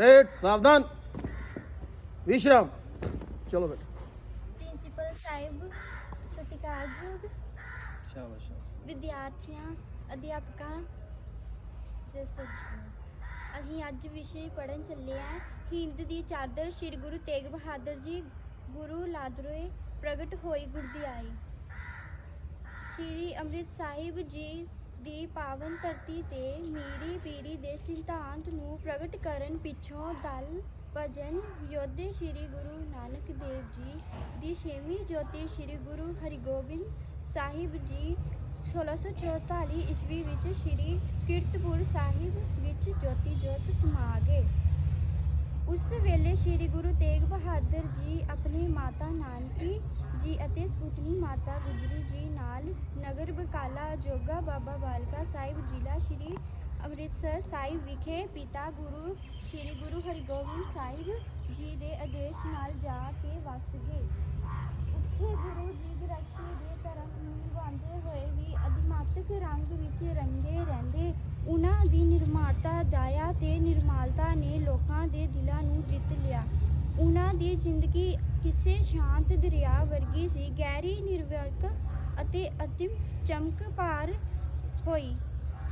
Rate ਸਾਵਧਾਨ ਵਿਸ਼ਰਾਮ ਚਲੋ ਬੇਟਾ ਪ੍ਰਿੰਸੀਪਲ ਸਾਹਿਬ ਸਤਿਕਾਰਯੋਗ ਸ਼ਾਬਾਸ਼ ਵਿਦਿਆਰਥੀਆਂ ਅਧਿਆਪਕਾਂ ਤੇ ਸੱਜਣੋ ਅਸੀਂ ਅੱਜ ਵਿਸ਼ੇ ਪੜਨ ਚੱਲੇ ਆ ਹਿੰਦ ਦੀ ਚਾਦਰ ਸ੍ਰੀ ਗੁਰੂ ਤੇਗ ਬਹਾਦਰ ਜੀ ਗੁਰੂ ਲਾਦਰੋਏ ਪ੍ਰਗਟ ਹੋਈ ਗੁਰਦਿਆਈ ਸ੍ਰੀ ਅੰਮ੍ਰਿਤ ਸਾਹਿਬ ਜੀ ਦੀ ਪਾਵਨ ਧਰਤੀ ਤੇ ਮੀਰੀ ਪੀਰੀ ਦੇ ਸਿਧਾਂਤ ਨੂੰ ਪ੍ਰਗਟ ਕਰਨ ਪਿੱਛੋਂ ਦਲ, ਭਜਨ ਯੋਧੇ ਸ੍ਰੀ ਗੁਰੂ ਨਾਨਕ ਦੇਵ ਜੀ ਦੀ ਛੇਵੀਂ ਜੋਤੀ ਸ੍ਰੀ ਗੁਰੂ ਹਰਿਗੋਬਿੰਦ ਸਾਹਿਬ ਜੀ 1644 ਈਸਵੀ ਵਿੱਚ ਸ੍ਰੀ ਕੀਰਤਪੁਰ ਸਾਹਿਬ ਵਿੱਚ ਜੋਤੀ ਜੋਤ ਸਮਾ ਗਏ। ਉਸ ਵੇਲੇ ਸ੍ਰੀ ਗੁਰੂ ਤੇਗ ਬਹਾਦਰ ਜੀ ਆਪਣੀ ਮਾਤਾ ਨਾਨਕੀ ਜੀ ਅਤੇ ਸਪੁਤਨੀ ਮਾਤਾ ਗੁਜਰੀ ਜੀ ਨਾਲ ਨਗਰ ਬਕਾਲਾ ਜੋਗਾ ਬਾਬਾ ਬਾਲਕਾ ਸਾਹਿਬ ਜ਼ਿਲ੍ਹਾ ਸ੍ਰੀ ਅੰਮ੍ਰਿਤਸਰ ਸਾਹਿਬ ਵਿਖੇ ਪਿਤਾ ਗੁਰੂ, ਸ੍ਰੀ ਗੁਰੂ ਹਰਿਗੋਬਿੰਦ ਸਾਹਿਬ ਜੀ ਦੇ ਆਦੇਸ਼ ਨਾਲ ਜਾ ਕੇ ਵਸ ਗਏ। ਉੱਥੇ ਗੁਰੂ ਜੀ ਗ੍ਰਸਤੀ ਦੇ ਧਰਮ ਨੂੰ ਨਿਭਾਉਂਦੇ ਹੋਏ ਵੀ ਅਧਿਮਾਤਕ ਰੰਗ ਵਿੱਚ ਰੰਗੇ ਰਹਿੰਦੇ, ਉਹਨਾਂ ਦੀ ਨਿਰਮਾਤਾ ਦਇਆ ਤੇ ਨਿਰਮਾਲਤਾ ਨੇ ਲੋਕਾਂ ਦੇ ਦਿਲਾਂ ਨੂੰ ਜਿੱਤ ਲਿਆ। ਉਹਨਾਂ ਦੀ ਜ਼ਿੰਦਗੀ ਕਿਸੇ ਸ਼ਾਂਤ ਦਰਿਆ ਵਰਗੀ ਸੀ। ਗਹਿਰੀ ਨਿਰਵਿਕਲ ਅਤੇ ਅਤਿਮ ਚਮਕ ਭਾਰ ਹੋਈ।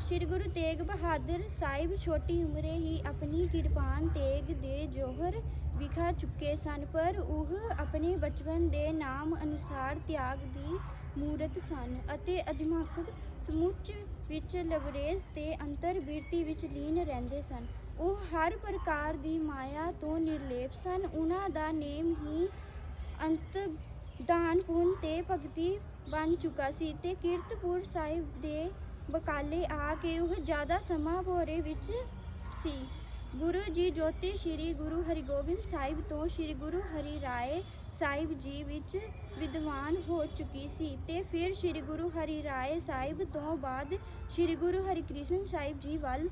ਸ੍ਰੀ ਗੁਰੂ ਤੇਗ ਬਹਾਦਰ ਸਾਹਿਬ ਛੋਟੀ ਉਮਰੇ ਹੀ ਆਪਣੀ ਕਿਰਪਾਨ ਤੇਗ ਦੇ ਜੋਹਰ ਵਿਖਾ ਚੁੱਕੇ ਸਨ, ਪਰ ਉਹ ਆਪਣੇ ਬਚਪਨ ਦੇ ਨਾਮ ਅਨੁਸਾਰ ਤਿਆਗ ਦੀ ਮੂਰਤ ਸਨ ਅਤੇ ਅਧਿਮਾਤਕ ਸਮੁੱਚ ਵਿੱਚ ਲਵਰੇਜ ਤੇ ਅੰਤਰ ਬਿਰਤੀ ਵਿੱਚ ਲੀਨ ਰਹਿੰਦੇ ਸਨ। ਉਹ ਹਰ ਪ੍ਰਕਾਰ ਦੀ ਮਾਇਆ ਤੋਂ ਨਿਰਲੇਪ ਸਨ। ਉਹਨਾਂ ਦਾ ਨੇਮ ਹੀ ਅੰਤ ਦਾਨ ਪੁੰਨ ਤੇ ਭਗਤੀ ਬਣ ਚੁੱਕਾ ਸੀ ਤੇ ਕੀਰਤਪੁਰ ਸਾਹਿਬ ਦੇ ਬਕਾਲੇ ਆ ਕੇ ਉਹ ਜ਼ਿਆਦਾ ਸਮਾਂ ਭੋਰੇ ਵਿੱਚ ਸੀ। ਗੁਰੂ ਜੀ ਜੋਤੀ ਸ੍ਰੀ ਗੁਰੂ ਹਰਿਗੋਬਿੰਦ ਸਾਹਿਬ ਤੋਂ ਸ੍ਰੀ ਗੁਰੂ ਹਰੀ ਰਾਏ ਸਾਹਿਬ ਜੀ ਵਿੱਚ ਵਿਦਵਾਨ ਹੋ ਚੁੱਕੀ ਸੀ ਤੇ ਫਿਰ ਸ੍ਰੀ ਗੁਰੂ ਹਰੀ ਰਾਏ ਸਾਹਿਬ ਤੋਂ ਬਾਅਦ ਸ੍ਰੀ ਗੁਰੂ ਹਰਿਕ੍ਰਿਸ਼ਨ ਸਾਹਿਬ ਜੀ ਵੱਲ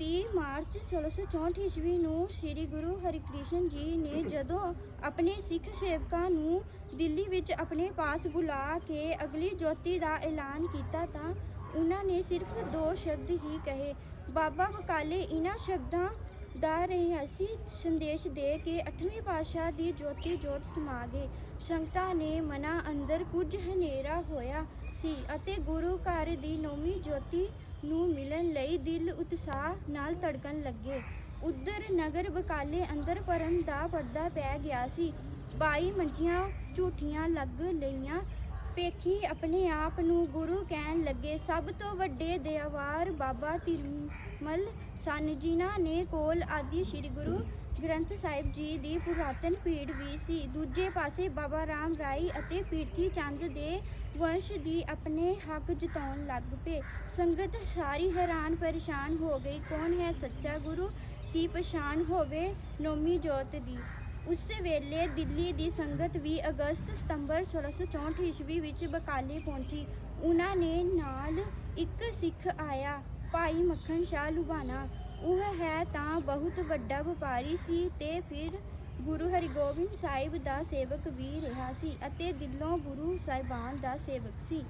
30 ਮਾਰਚ 1664 ਈਸਵੀ ਨੂੰ ਸ੍ਰੀ ਗੁਰੂ ਹਰਿਕ੍ਰਿਸ਼ਨ ਜੀ ਨੇ ਜਦੋਂ ਆਪਣੇ ਸਿੱਖ ਸੇਵਕਾਂ ਨੂੰ ਦਿੱਲੀ ਵਿੱਚ ਆਪਣੇ ਪਾਸ ਬੁਲਾ ਕੇ ਅਗਲੀ ਜੋਤੀ ਦਾ ਐਲਾਨ ਕੀਤਾ ਤਾਂ ਉਹਨਾਂ ਨੇ ਸਿਰਫ ਦੋ ਸ਼ਬਦ ਹੀ ਕਹੇ। ਬਾਬਾ ਬਕਾਲੇ ਇਹਨਾਂ ਸ਼ਬਦਾਂ ਦਾ ਰਹਿਸੀ ਸੰਦੇਸ਼ ਦੇ ਕੇ 8ਵੀਂ ਪਾਤਸ਼ਾਹ ਦੀ ਜੋਤੀ ਜੋਤ ਸਮਾ ਗਏ। ਸੰਗਤਾਂ ਨੇ ਮਨਾਂ ਅੰਦਰ ਕੁਝ ਹਨੇਰਾ ਹੋਇਆ ਸੀ ਅਤੇ ਗੁਰੂ ਘਰ ਦੀ ਨੌਵੀਂ ਜੋਤੀ ਨੂੰ ਮਿਲਣ ਲਈ ਦਿਲ ਉਤਸ਼ਾਹ ਨਾਲ ਧੜਕਣ ਲੱਗੇ। ਉਧਰ ਨਗਰ ਬਕਾਲੇ ਅੰਦਰ ਪਰਮ ਦਾ ਪਰਦਾ ਪੈ ਗਿਆ ਸੀ। ਬਾਈ ਮੰਜੀਆਂ ਝੂਠੀਆਂ ਲੱਗ ਲਈਆਂ। ਪੇਖੀ ਆਪਣੇ ਆਪ ਨੂੰ ਗੁਰੂ ਕਹਿਣ ਲੱਗੇ, ਸਭ ਤੋਂ ਵੱਡੇ ਦਇਆਵਾਰ ਬਾਬਾ ਤਿਰਮਲ ਸਨ, ਜਿਨ੍ਹਾਂ ਨੇ ਕੋਲ ਆਦਿ ਸ੍ਰੀ ਗੁਰੂ ਗ੍ਰੰਥ ਸਾਹਿਬ ਜੀ ਦੀ ਪੁਰਾਤਨ ਪੀੜ ਵੀ ਸੀ। ਦੂਜੇ ਪਾਸੇ ਬਾਬਾ ਰਾਮ ਰਾਈ ਅਤੇ ਪੀਰਥੀ ਚੰਦ ਦੇ ਵੰਸ਼ ਦੀ ਆਪਣੇ ਹੱਕ ਜਤਾਉਣ ਲੱਗ ਪਏ। ਸੰਗਤ ਸਾਰੀ ਹੈਰਾਨ ਪਰੇਸ਼ਾਨ ਹੋ ਗਈ, ਕੌਣ ਹੈ ਸੱਚਾ ਗੁਰੂ? ਕੀ ਪਛਾਣ ਹੋਵੇ ਨੌਮੀ ਜੋਤ ਦੀ? ਉਸ ਵੇਲੇ ਦਿੱਲੀ ਦੀ ਸੰਗਤ ਵੀ ਅਗਸਤ ਸਤੰਬਰ 1664 ਈਸਵੀ ਵਿੱਚ ਬਕਾਲੇ ਪਹੁੰਚੀ। ਉਹਨਾਂ ਨੇ ਨਾਲ ਇੱਕ ਸਿੱਖ ਆਇਆ, ਭਾਈ ਮੱਖਣ ਸ਼ਾਹ ਲੁਬਾਣਾ ਉਹ ਹੈ ਤਾਂ ਬਹੁਤ ਵੱਡਾ ਵਪਾਰੀ ਸੀ ਤੇ ਫਿਰ ਗੁਰੂ ਹਰਿਗੋਬਿੰਦ ਸਾਹਿਬ ਦਾ ਸੇਵਕ ਵੀ ਰਿਹਾ ਸੀ ਅਤੇ ਦਿਲੋਂ ਗੁਰੂ ਸਾਹਿਬਾਨ ਦਾ ਸੇਵਕ ਸੀ।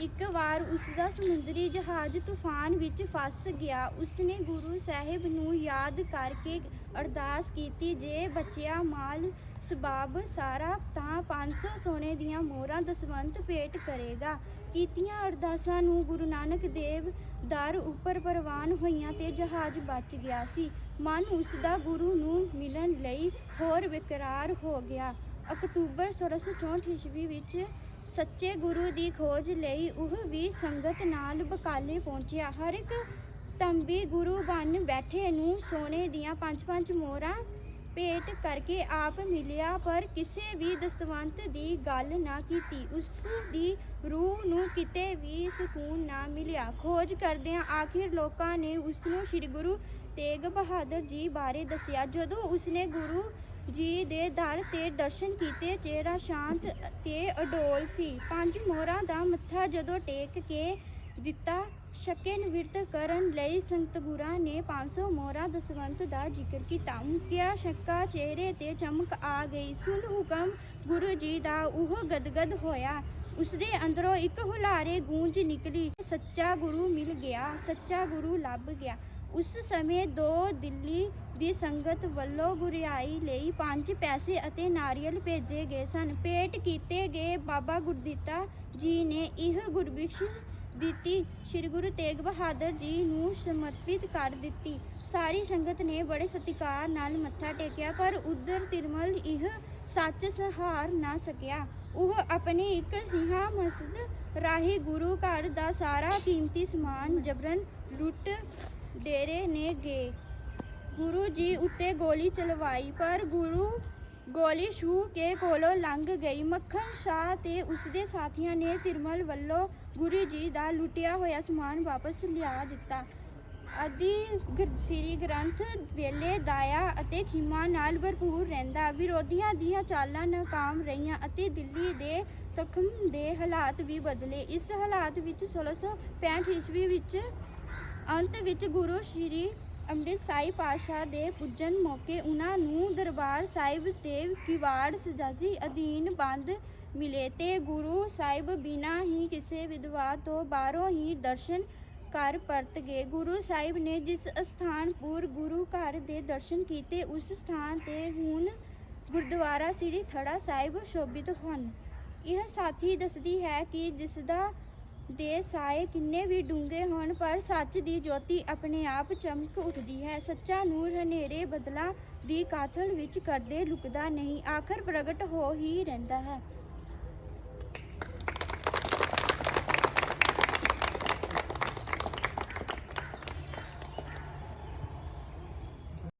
ਇੱਕ ਵਾਰ ਉਸ ਦਾ ਸਮੁੰਦਰੀ ਜਹਾਜ਼ ਤੂਫਾਨ ਵਿੱਚ ਫਸ ਗਿਆ। ਉਸਨੇ ਗੁਰੂ ਸਾਹਿਬ ਨੂੰ ਯਾਦ ਕਰਕੇ ਅਰਦਾਸ ਕੀਤੀ, ਜੇ ਬਚਿਆ ਮਾਲ ਸਬਾਬ ਸਾਰਾ, ਤਾਂ 500 ਸੋਨੇ ਦੀਆਂ ਮੋਹਰਾਂ ਦਸਵੰਤ ਭੇਟ ਕਰੇਗਾ। ਕੀਤੀਆਂ ਅਰਦਾਸਾਂ ਨੂੰ ਗੁਰੂ ਨਾਨਕ ਦੇਵ ਦਰ ਉੱਪਰ ਪ੍ਰਵਾਨ ਹੋਈਆਂ ਤੇ ਜਹਾਜ਼ ਬਚ ਗਿਆ ਸੀ। ਮਨ ਉਸ ਦਾ ਗੁਰੂ ਨੂੰ ਮਿਲਣ ਲਈ ਹੋਰ ਵਿਕਰਾਰ ਹੋ ਗਿਆ। ਅਕਤੂਬਰ 1664 ਈਸਵੀ ਵਿੱਚ ਸੱਚੇ ਗੁਰੂ ਦੀ ਖੋਜ ਲਈ ਉਹ ਵੀ ਸੰਗਤ ਨਾਲ ਬਕਾਲੇ ਪਹੁੰਚਿਆ। ਹਰ ਇੱਕ ਤੰਬੀ ਗੁਰੂ ਬਣ ਬੈਠੇ ਨੂੰ ਸੋਨੇ ਦੀਆਂ ਪੰਜ ਪੰਜ ਮੋਹਰਾਂ ਭੇਟ ਕਰਕੇ ਆਪ ਮਿਲਿਆ, ਪਰ ਕਿਸੇ ਵੀ ਦਸਤਵੰਤ ਦੀ ਗੱਲ ਨਾ ਕੀਤੀ। ਉਸ ਦੀ ਰੂਹ ਨੂੰ ਕਿਤੇ ਵੀ ਸਕੂਨ ਨਾ ਮਿਲਿਆ। ਖੋਜ ਕਰਦਿਆਂ ਆਖਿਰ ਲੋਕਾਂ ਨੇ ਉਸ ਨੂੰ ਸ੍ਰੀ ਗੁਰੂ ਤੇਗ ਬਹਾਦਰ ਜੀ ਬਾਰੇ ਦੱਸਿਆ। ਜਦੋਂ ਉਸਨੇ ਗੁਰੂ ਜੀ ਦੇ ਦਰ ਤੇ ਦਰਸ਼ਨ ਕੀਤੇ, ਚਿਹਰਾ ਸ਼ਾਂਤ ਤੇ ਅਡੋਲ ਸੀ। ਪੰਜ ਮੋਹਰਾਂ ਦਾ ਮੱਥਾ ਜਦੋਂ ਟੇਕ ਕੇ ਦਿੱਤਾ, ਸ਼ੱਕੇ ਨਿਵਰਤ ਕਰਨ ਲਈ ਸੰਤ ਗੁਰਾਂ ਨੇ 500 ਮੋਹਰਾਂ ਦਸਵੰਤ ਦਾ ਜ਼ਿਕਰ ਕੀਤਾ। ਮੁਕਿਆ ਸ਼ੱਕਾ ਚਿਹਰੇ ਤੇ ਚਮਕ ਆ ਗਈ। ਸੁਣ ਹੁਕਮ ਗੁਰੂ ਜੀ ਦਾ, ਉਹ ਗਦਗਦ ਹੋਇਆ। ਉਸਦੇ ਅੰਦਰੋਂ ਇੱਕ ਹੁਲਾਰੇ ਗੂੰਜ ਨਿਕਲੀ। ਸੱਚਾ ਗੁਰੂ ਮਿਲ ਗਿਆ, ਸੱਚਾ ਗੁਰੂ ਲੱਭ ਗਿਆ। ਉਸ ਸਮੇਂ ਦੋ ਦਿੱਲੀ ਦੀ ਸੰਗਤ ਵੱਲੋਂ ਗੁਰਿਆਈ ਲਈ ਪੰਜ ਪੈਸੇ ਅਤੇ ਨਾਰੀਅਲ ਭੇਜੇ ਗਏ ਸਨ। ਭੇਟ ਕੀਤੇ ਗਏ ਬਾਬਾ ਗੁਰਦਿੱਤਾ ਜੀ ਨੇ ਇਹ ਗੁਰਬਖਸ਼ ਦਿੱਤੀ। ਸ੍ਰੀ ਗੁਰੂ ਤੇਗ ਬਹਾਦਰ ਜੀ ਨੂੰ ਸਮਰਪਿਤ ਕਰ ਦਿੱਤੀ। ਸਾਰੀ ਸੰਗਤ ਨੇ ਬੜੇ ਸਤਿਕਾਰ ਨਾਲ ਮੱਥਾ ਟੇਕਿਆ, ਪਰ ਉਧਰ ਤਿਰਮਲ ਇਹ ਸੱਚ ਸਹਾਰ ਨਾ ਸਕਿਆ। ਉਹ ਆਪਣੀ ਇੱਕ ਸਿਹਾ ਮਸਜਿਦ ਰਾਹੀਂ ਗੁਰੂ ਘਰ ਦਾ ਸਾਰਾ ਕੀਮਤੀ ਸਮਾਨ ਜਬਰਨ ਲੁੱਟ ਡੇਰੇ ਨੇ ਗਏ। ਗੁਰੂ ਜੀ ਉੱਤੇ ਗੋਲੀ ਚਲਵਾਈ, ਪਰ ਗੁਰੂ ਗੋਲੀ ਛੂ ਕੇ ਕੋਲੋਂ ਲੰਘ ਗਈ। ਮੱਖਣ ਸ਼ਾਹ ਤੇ ਉਸਦੇ ਸਾਥੀਆਂ ਨੇ ਤਿਰਮਲ ਵੱਲੋਂ ਗੁਰੂ ਜੀ ਦਾ ਲੁੱਟਿਆ ਹੋਇਆ ਸਮਾਨ ਵਾਪਸ ਲਿਆ ਦਿੱਤਾ। ਆਦਿ ਸ੍ਰੀ ਗ੍ਰੰਥ ਵੇਲੇ ਦਾਇਆ ਅਤੇ ਖਿਮਾ ਨਾਲ ਭਰਪੂਰ ਰਹਿੰਦਾ। ਵਿਰੋਧੀਆਂ ਦੀਆਂ ਚਾਲਾਂ ਨਾਕਾਮ ਰਹੀਆਂ ਅਤੇ ਦਿੱਲੀ ਦੇ ਤਖਮ ਦੇ ਹਾਲਾਤ ਵੀ ਬਦਲੇ। ਇਸ ਹਾਲਾਤ ਵਿੱਚ 1665 ਈਸਵੀ ਵਿੱਚ ਅੰਤ ਵਿੱਚ ਗੁਰੂ ਸ਼੍ਰੀ ਅੰਮ੍ਰਿਤ ਸਾਹਿਬ ਦੇ ਪੁੱਜਣ ਮੌਕੇ ਉਹਨਾਂ ਨੂੰ ਦਰਬਾਰ ਸਾਹਿਬ ਤੇ ਕਿਵਾੜ ਸਜਾਜੀ ਅਧੀਨ ਬੰਦ ਮਿਲੇ ਤੇ ਗੁਰੂ ਸਾਹਿਬ ਬਿਨਾਂ ਹੀ ਕਿਸੇ ਵਿਦਵਾਨ ਤੋਂ ਬਾਹਰੋਂ ਹੀ ਦਰਸ਼ਨ ਕਰ ਪਰਤ ਗਏ। ਗੁਰੂ ਸਾਹਿਬ ਨੇ ਜਿਸ ਅਸਥਾਨ ਪੂਰ ਗੁਰੂ ਘਰ ਦੇ ਦਰਸ਼ਨ ਕੀਤੇ, ਉਸ ਸਥਾਨ ਤੇ ਹੁਣ ਗੁਰਦੁਆਰਾ ਸ੍ਰੀ ਥੜਾ ਸਾਹਿਬ ਸ਼ੋਭਿਤ ਹਨ। ਇਹ ਸਾਥੀ ਦੱਸਦੀ ਹੈ ਕਿ ਜਿਸ ਦਾ ਦੇ ਸਾਏ ਕਿੰਨੇ ਵੀ ਡੂੰਘੇ ਹੋਣ, ਪਰ ਸੱਚ ਦੀ ਜੋਤੀ ਆਪਣੇ ਆਪ ਚਮਕ ਉੱਠਦੀ ਹੈ। ਸੱਚਾ ਨੂਰ ਹਨੇਰੇ ਬਦਲਾਂ ਦੀ ਕਾਥਲ ਵਿੱਚ ਕਰਦੇ ਲੁਕਦਾ ਨਹੀਂ, ਆਖਰ ਪ੍ਰਗਟ ਹੋ ਹੀ ਰਹਿੰਦਾ ਹੈ।